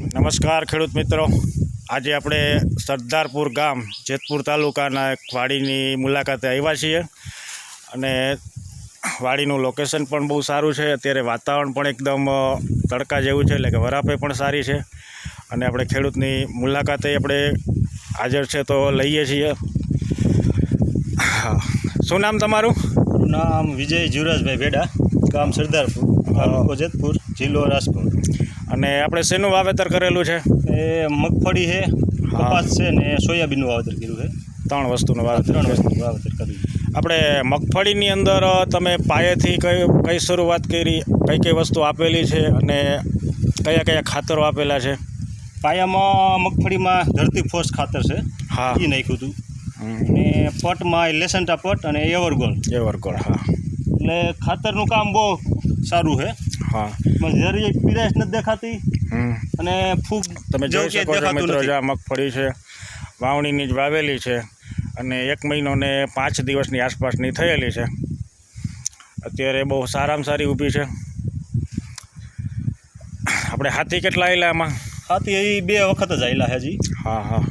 નમસ્કાર ખેડૂત મિત્રો. આજે આપણે સરદારપુર ગામ, જેતપુર તાલુકાના એક વાડીની મુલાકાતે આવ્યા છીએ. અને વાડીનું લોકેશન પણ બહુ સારું છે. અત્યારે વાતાવરણ પણ એકદમ તડકા જેવું છે, એટલે કે વરાપે પણ સારી છે. અને આપણે ખેડૂતની મુલાકાતે આપણે હાજર છે તો લઈએ છીએ. શું નામ તમારું? નામ વિજય જુરાજભાઈ ભેડા. ગામ સરદારપુર તાલુકો જેતપુર જિલ્લો રાજકોટ. અને આપણે શેનું વાવેતર કરેલું છે? એ મગફળી છે કપાસ છે ને સોયાબીનનું વાવેતર કર્યું છે. ત્રણ વસ્તુનું વાવેતર ત્રણ વસ્તુનું વાવેતર કર્યું આપણે મગફળીની અંદર તમે પાયેથી કઈ કઈ શરૂઆત કરી કઈ કઈ વસ્તુ આપેલી છે અને કયા કયા ખાતરો આપેલા છે? પાયામાં મગફળીમાં ધરતી ફોર્સ ખાતર છે. હા. એ નાખ્યું હતું. અને પટમાં લેસન્ટા પટ અને એવરગોલ એવરગોલ હા. એટલે ખાતરનું કામ બહુ સારું છે. હા. જરી પીરાશ નથી દેખાતી. અને ફૂગ તમે જોઈ શકો છો મિત્રો જે મગફળી છે વાવણીની જ વાવેલી છે અને એક મહિનો ને પાંચ દિવસની આસપાસની થયેલી છે. અત્યારે બહુ સારામાં સારી ઊભી છે. આપણે હાથી કેટલા આવેલા આમાં? હાથી એ બે વખત જ આવેલા હજી. હા હા.